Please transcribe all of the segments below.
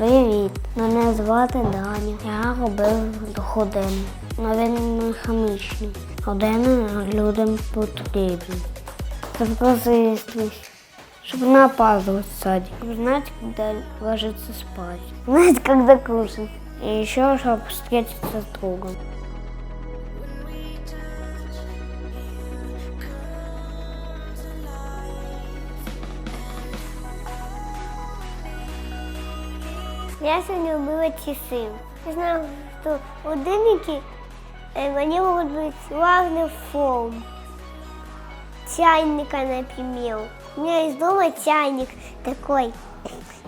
Привіт, мене звати Даня. Я робив години. Новини механічні. Години людям потрібні. Це. Щоб опаздывать в садик. Знать, когда ложиться спать. Знать, когда кушать. И еще, чтобы встретиться с другом. Я сьогодні робила часи. Я знаю, що годинники э, они могут быть разных форм. Чайника, например. У меня есть дома чайник такой,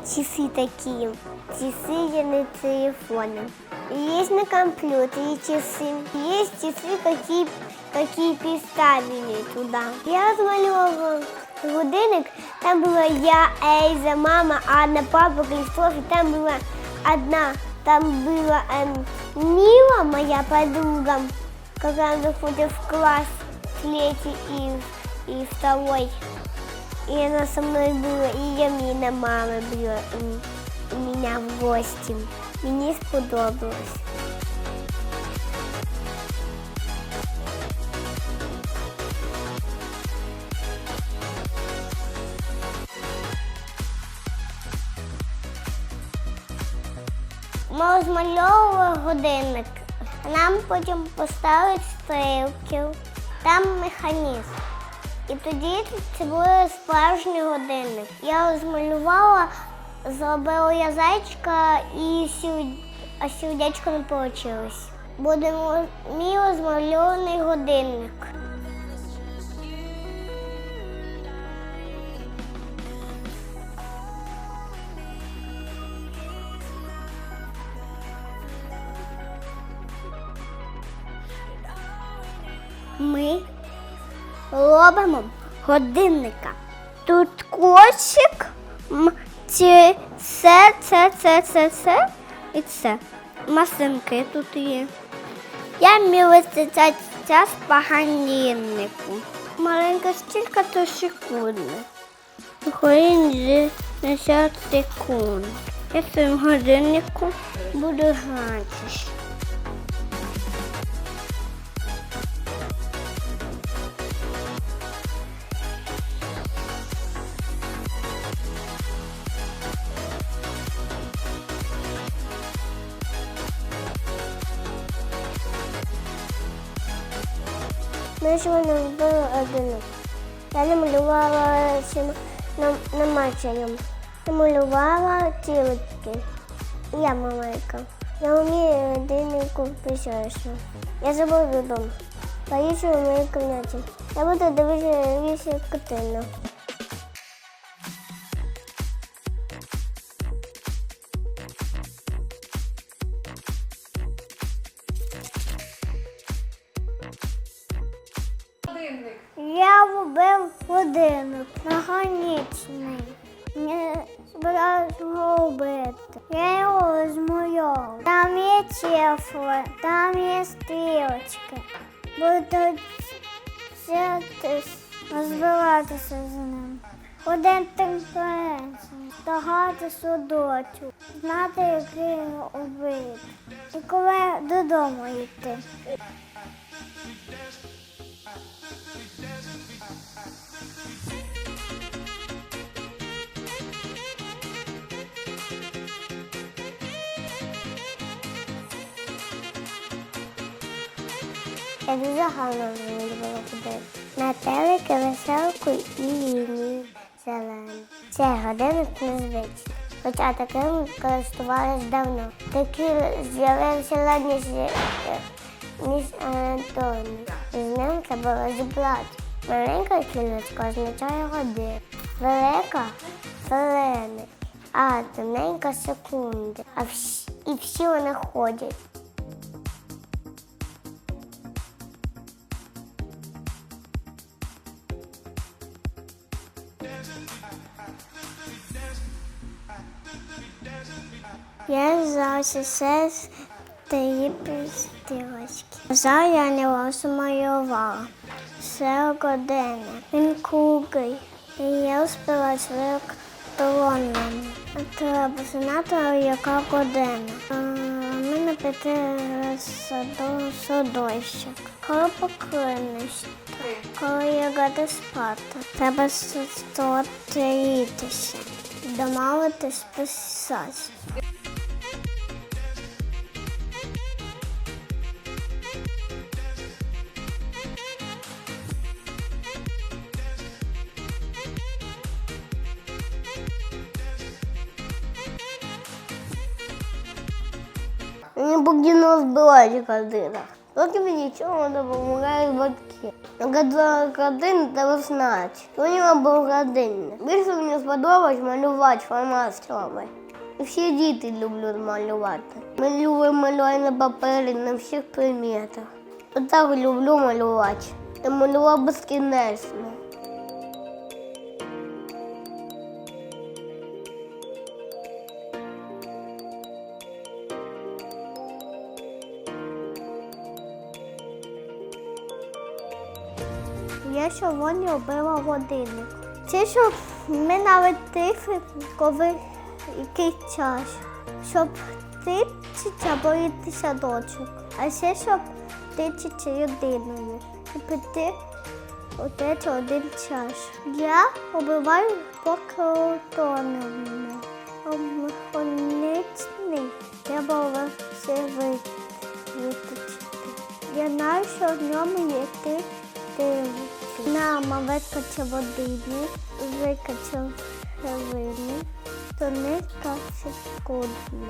часы такие. Часы я на телефоне. И Есть на компьютере часы. Есть часы, какие, какие приставили туда. Я размалевала годинник. Там була я, Ейза, мама, Анна, папа, Крістоф, і там була одна, там була Мила, моя подруга, яка заходить в класс третій і, і второй. И она со мной была, и я меня мама у меня в гости. Мне сподобалось. Ми розмальовували годинник. Нам потім поставить стрілки, там механізм. І тоді це буде справжній годинник. Я розмалювала, зробила я зайчика і а не вийшло. Буде мо- мій розмальований годинник. Ми робимо годинника. Тут кошик, це, це, це, це, це і це. Масинки тут є. Я вміла цей час по годиннику. Маленька стільки то секунди. Хвилин 60 секунд. Я своїм годиннику буду гратися. Ми мене вбили один. Я намалювала цим нам- намаченням. Намалювала тілочки. Я маленька. Я вмію годиннику писати. Я забуду додому. Поїжджу в моїй кімнаті. Я буду дивитися картину. Не робити. Я його розмальовував. Там є цифри, там є стрілочки. Буду вчитись розбиратися з ним. Один конкуренції, здогати судочу, знати, який його робити. І коли додому йти. Я дуже гарно змінювала годинник. На телики веселку і лінії зелені. Це годинник незвичний. Хоча таким користувалися давно. Такі з'явився раніше, ніж Анатолій. З ним це було. Маленька кілочка означає годин. Велика хвилини, а тоненька секунди. А всі, і всі вони ходять. Я зараз все з тієї стрілочки. Зараз я не розмалювала. Все години. Він круглий. І я успіла звик електронним. Треба знати, яка година. Саду садочок. Коли покинеш, коли лягати спати. Треба зустрітися, домовитись писати. Мені покинуло збивати година. Поки мені нічого не допомагають батьки. Година годин треба знати. Мені вам був годинник. Більше мені сподобалось малювати фломастерами. І всі діти люблять малювати. Ми любимо малювати на папері, на всіх предметах. Отак люблю малювати. Я малював безкінечно. Я сьогодні робила годинник. Це щоб ми навіть коли який час, щоб йти в садочок, а ще щоб тичити людиною і піти отець один час. Я обиваю покротонами. Обмехоничний треба все витичити. Я знаю, що в ньому є ти дивишся. Мама викачав години, викачав хвилину, то не секундно.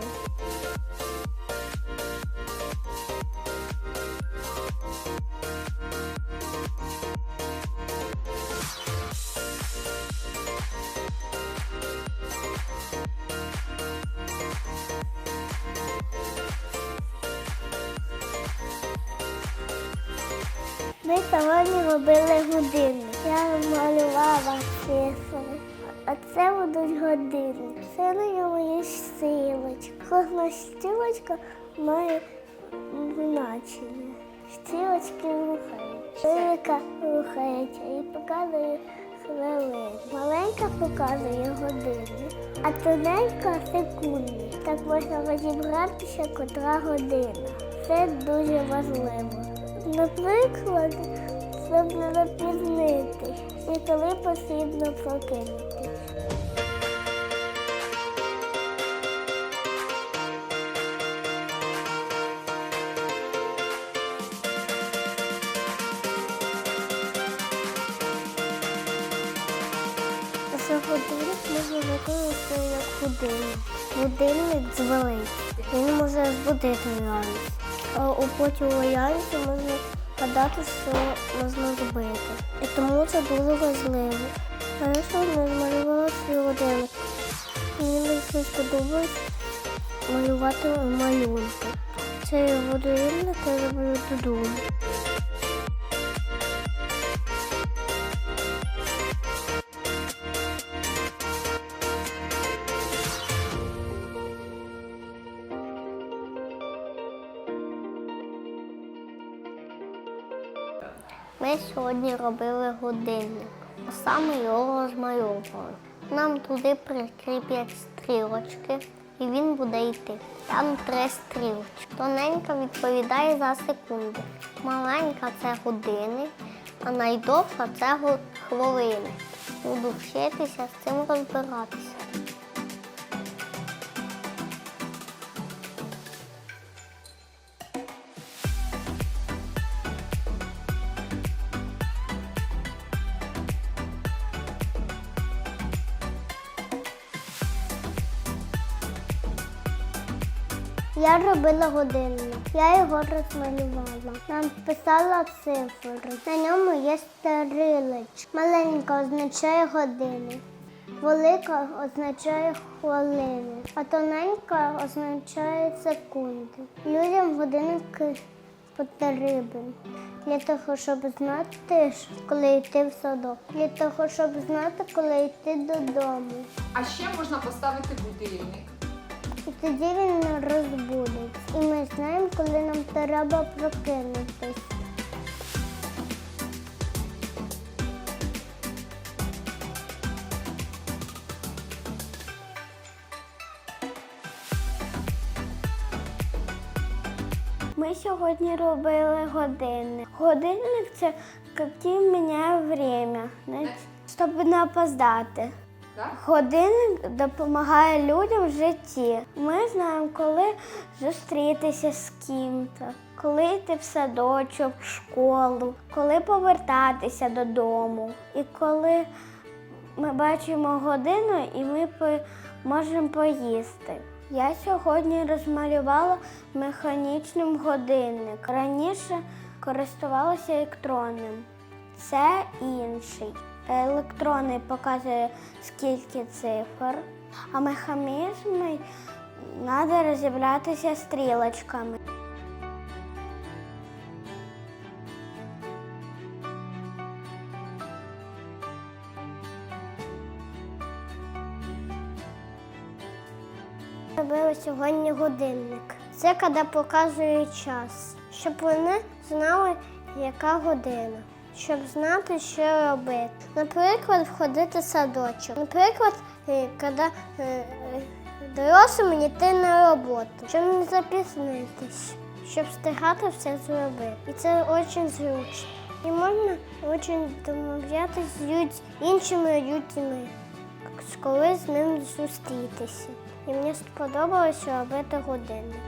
Ми сьогодні робили годинник. Я малювала цифри. А це будуть години. Ньому є стрілочка. Кожна стрілочка має значення. Стрілочки рухаються. Велика рухається і показує хвилини. Маленька показує години, а тоненька секунди. Так можна розібратися, котра година. Це дуже важливо. Наприклад, щоб не запізнитись і коли потрібно прокинутись. Годинник можна використати як годинник. Годинник дзвонить. Він може збудити реальність. А у потім реальності можна гадати, що можна зробити. І тому це дуже важливо. А я сьогодні свій годинник. Мені дуже сподобалось малювати малюнки. Цей годинник я роблю додому. Ми сьогодні робили годинник, а саме його розмальовували. Нам туди прикріплять стрілочки, і він буде йти. Там три стрілочки. Тоненька відповідає за секунди. Маленька це години, а найдовша це хвилини. Буду вчитися з цим розбиратися. Я робила годинник, я його розмалювала. Нам писала цифри. На ньому є стрілочка. Маленька означає години, велика означає хвилини, а тоненька означає секунди. Людям годинник потрібен для того, щоб знати, коли йти в садок, для того, щоб знати, коли йти додому. А ще можна поставити будильник. Тоді він розбудеться І ми знаємо, коли нам треба прокинутись. Ми сьогодні робили годинник. Годинник це який міняє время, щоб не опоздати. Годинник допомагає людям в житті. Ми знаємо, коли зустрітися з ким-то, коли йти в садочок, в школу, коли повертатися додому. І коли ми бачимо годину і ми можемо поїсти. Я сьогодні розмалювала механічним годинник. Раніше користувалася електронним. Це інший. Електронний показує скільки цифр, а механізми треба розібратися стрілочками. Робили сьогодні годинник. Це коли показує час, щоб вони знали, яка година, щоб знати, що робити. Наприклад, входити в садочок. Наприклад, е, коли е, дорослим йти на роботу, щоб не запізнитись, щоб встигати все зробити. І це дуже зручно. І можна дуже домовлятися з іншими людьми коли з ним зустрітися. І мені сподобалося робити годинник.